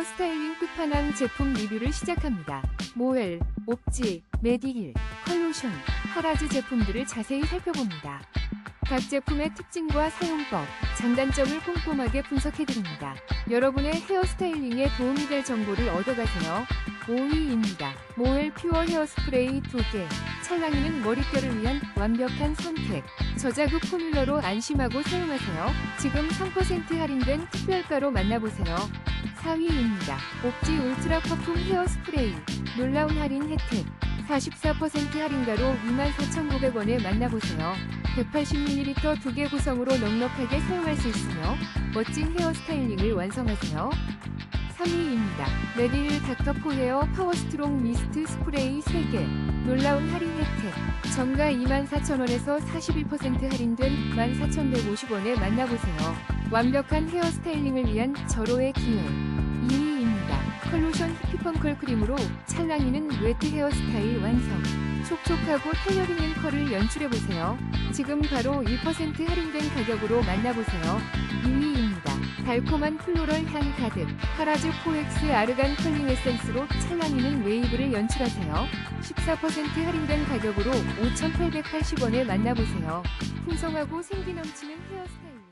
헤어 스타일링 끝판왕 제품 리뷰를 시작합니다. 모엘, 옵지, 메디힐, 컬로션, 하라즈 제품들을 자세히 살펴봅니다. 각 제품의 특징과 사용법, 장단점을 꼼꼼하게 분석해드립니다. 여러분의 헤어 스타일링에 도움이 될 정보를 얻어가세요. 5위입니다. 모엘 퓨어 헤어스프레이 2개. 찰랑이는 머릿결을 위한 완벽한 선택. 저자극 포뮬러로 안심하고 사용하세요. 지금 3% 할인된 특별가로 만나보세요. 4위입니다. 옥지 울트라 퍼퓸 헤어 스프레이. 놀라운 할인 혜택. 44% 할인가로 24,900원에 만나보세요. 180ml 2개 구성으로 넉넉하게 사용할 수 있으며 멋진 헤어 스타일링을 완성하세요. 3위입니다. 레디힐 닥터포 헤어 파워스트롱 미스트 스프레이 3개. 놀라운 할인 혜택. 정가 24,000원에서 41% 할인된 14,150원에 만나보세요. 완벽한 헤어 스타일링을 위한 절호의 기회. 2위입니다. 컬로션 히피펑컬 크림으로 찰랑이는 웨트 헤어스타일 완성. 촉촉하고 탄력 있는 컬을 연출해보세요. 지금 바로 1% 할인된 가격으로 만나보세요. 2위입니다. 달콤한 플로럴 향 가득 파라즈 포엑스 아르간 컬링 에센스로 찰랑이는 웨이브를 연출하세요. 14% 할인된 가격으로 5,880원에 만나보세요. 풍성하고 생기 넘치는 헤어스타일.